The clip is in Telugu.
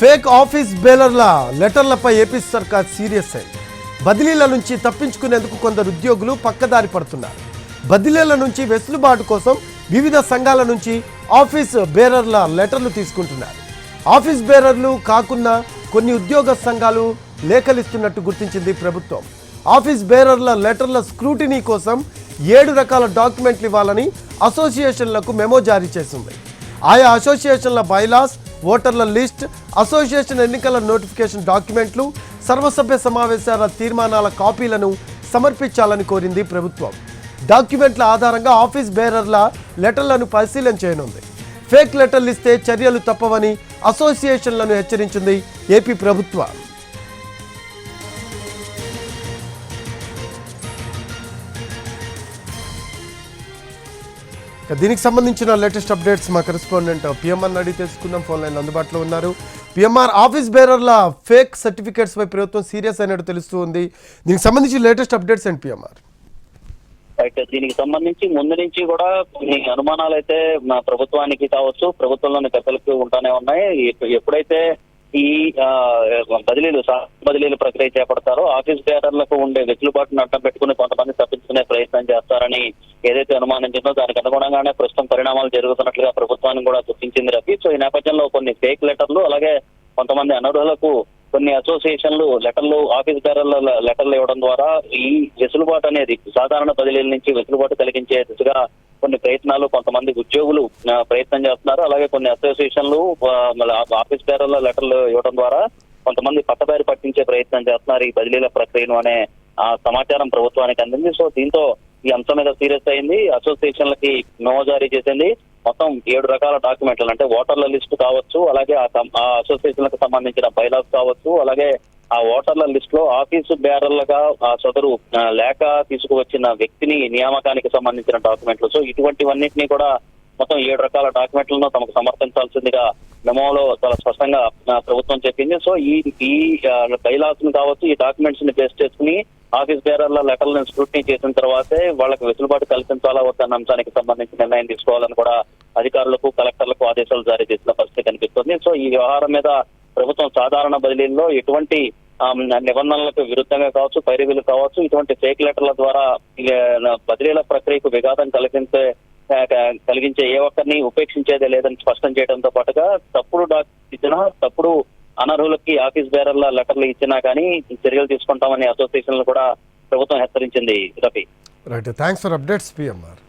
ఫేక్ ఆఫీస్ బేలర్ల లెటర్లపై ఏపీ సర్కార్ సీరియస్ అయింది. బదిలీల నుంచి తప్పించుకునేందుకు కొందరు ఉద్యోగులు పక్కదారి పడుతున్నారు. బదిలీల నుంచి వెసులుబాటు కోసం వివిధ సంఘాల నుంచి ఆఫీస్ బేరర్ల లెటర్లు తీసుకుంటున్నారు. ఆఫీస్ బేరర్లు కాకుండా కొన్ని ఉద్యోగ సంఘాలు లేఖలిస్తున్నట్టు గుర్తించింది ప్రభుత్వం. ఆఫీస్ బేరర్ల లెటర్ల స్క్రూటినీ కోసం ఏడు రకాల డాక్యుమెంట్లు ఇవ్వాలని అసోసియేషన్లకు మెమో జారీ చేసింది. ఆయా అసోసియేషన్ల బైలాస్ ఓటర్ల లిస్ట్ అసోసియేషన్ ఎన్నికల నోటిఫికేషన్ డాక్యుమెంట్లు సర్వసభ్య సమావేశాల తీర్మానాల కాపీలను సమర్పించాలని కోరింది ప్రభుత్వం. డాక్యుమెంట్ల ఆధారంగా ఆఫీస్ బేరర్ల లెటర్లను పరిశీలన చేయనుంది. ఫేక్ లెటర్లు ఇస్తే చర్యలు తప్పవని అసోసియేషన్లను హెచ్చరించింది ఏపీ ప్రభుత్వం. దీనికి సంబంధించిన లేటెస్ట్ అప్డేట్స్ మా కరెస్పాండెంట్ పిఎంఆర్ అడిగి తెలుసుకుందాం. ఫోన్ లైన్ అందుబాటులో ఉన్నారు. పిఎంఆర్ ఆఫీస్ బేరర్ల ఫేక్ సర్టిఫికేట్స్ పై ప్రభుత్వం సీరియస్ అయినట్టు తెలుస్తూ ఉంది. దీనికి సంబంధించి లేటెస్ట్ అప్డేట్స్ అండ్ పిఎంఆర్? అయితే దీనికి సంబంధించి ముందు నుంచి కూడా కొన్ని అనుమానాలు అయితే మా ప్రభుత్వానికి కావచ్చు ప్రభుత్వంలోని పెద్దలకు ఉంటానే ఉన్నాయి. ఎప్పుడైతే ఈ బదిలీలు బదిలీలు ప్రక్రియ చేపడతారో ఆఫీస్ బేరర్లకు ఉండే వెసులుబాటును అడ్డం పెట్టుకుని కొంతమంది తప్పించుకునే ప్రయత్నం చేస్తారని ఏదైతే అనుమానించిందో దానికి అనుగుణంగానే ప్రస్తుతం పరిణామాలు జరుగుతున్నట్లుగా ప్రభుత్వాన్ని కూడా గుర్తించింది రవి. సో ఈ నేపథ్యంలో కొన్ని ఫేక్ లెటర్లు అలాగే కొంతమంది అనర్హులకు కొన్ని అసోసియేషన్లు లెటర్లు ఆఫీస్ బేరర్ల లెటర్లు ఇవ్వడం ద్వారా ఈ వెసులుబాటు అనేది సాధారణ బదిలీల నుంచి వెసులుబాటు కలిగించే దిశగా కొన్ని ప్రయత్నాలు కొంతమంది ఉద్యోగులు ప్రయత్నం చేస్తున్నారు. అలాగే కొన్ని అసోసియేషన్లు ఆఫీస్ బేరర్ల లెటర్లు ఇవ్వడం ద్వారా కొంతమంది పట్టదారి పట్టించే ప్రయత్నం చేస్తున్నారు ఈ బదిలీల ప్రక్రియను అనే ఆ సమాచారం ప్రభుత్వానికి అందింది. సో దీంతో ఈ అంశం మీద సీరియస్ అయింది. అసోసియేషన్లకి మెమో జారీ చేసింది. మొత్తం ఏడు రకాల డాక్యుమెంట్లు అంటే ఓటర్ల లిస్టు కావచ్చు అలాగే ఆ ఆ అసోసియేషన్లకు సంబంధించిన బైలాస్ కావచ్చు అలాగే ఆ ఓటర్ల లిస్ట్లో ఆఫీసు బేరర్లుగా ఆ సదరు లేక లేఖ తీసుకువచ్చిన వ్యక్తిని నియామకానికి సంబంధించిన డాక్యుమెంట్లు. సో ఇటువంటివన్నింటినీ కూడా మొత్తం ఏడు రకాల డాక్యుమెంట్లను తమకు సమర్పించాల్సిందిగా మెమోలో చాలా స్పష్టంగా ప్రభుత్వం చెప్పింది. సో ఈ ఈ బైలాస్ను కావచ్చు ఈ డాక్యుమెంట్స్ని బేస్ చేసుకుని ఆఫీస్ బేరర్ల లెటర్లను స్క్రూటినీ చేసిన తర్వాతే వాళ్ళకి వెసులుబాటు కల్పించాలా వద్దన్న అంశానికి సంబంధించి నిర్ణయం తీసుకోవాలని కూడా అధికారులకు కలెక్టర్లకు ఆదేశాలు జారీ చేసిన పరిస్థితి కనిపిస్తుంది. సో ఈ వ్యవహారం మీద ప్రభుత్వం సాధారణ బదిలీల్లో ఎటువంటి నిబంధనలకు విరుద్ధంగా కావచ్చు పైరవీలు కావచ్చు ఇటువంటి ఫేక్ లెటర్ల ద్వారా బదిలీల ప్రక్రియకు విఘాతం కలిగించే కలిగించే ఏ ఒక్కరిని ఉపేక్షించేదే లేదని స్పష్టం చేయడంతో పాటుగా తప్పుడు డాక్యుమెంట్ ఇచ్చినా తప్పుడు అనర్హులకి ఆఫీస్ బేరర్ల లెటర్లు ఇచ్చినా కానీ చర్యలు తీసుకుంటామని అసోసియేషన్లు కూడా ప్రభుత్వం హెచ్చరించింది. Rafi. Right. Thanks for updates PMR.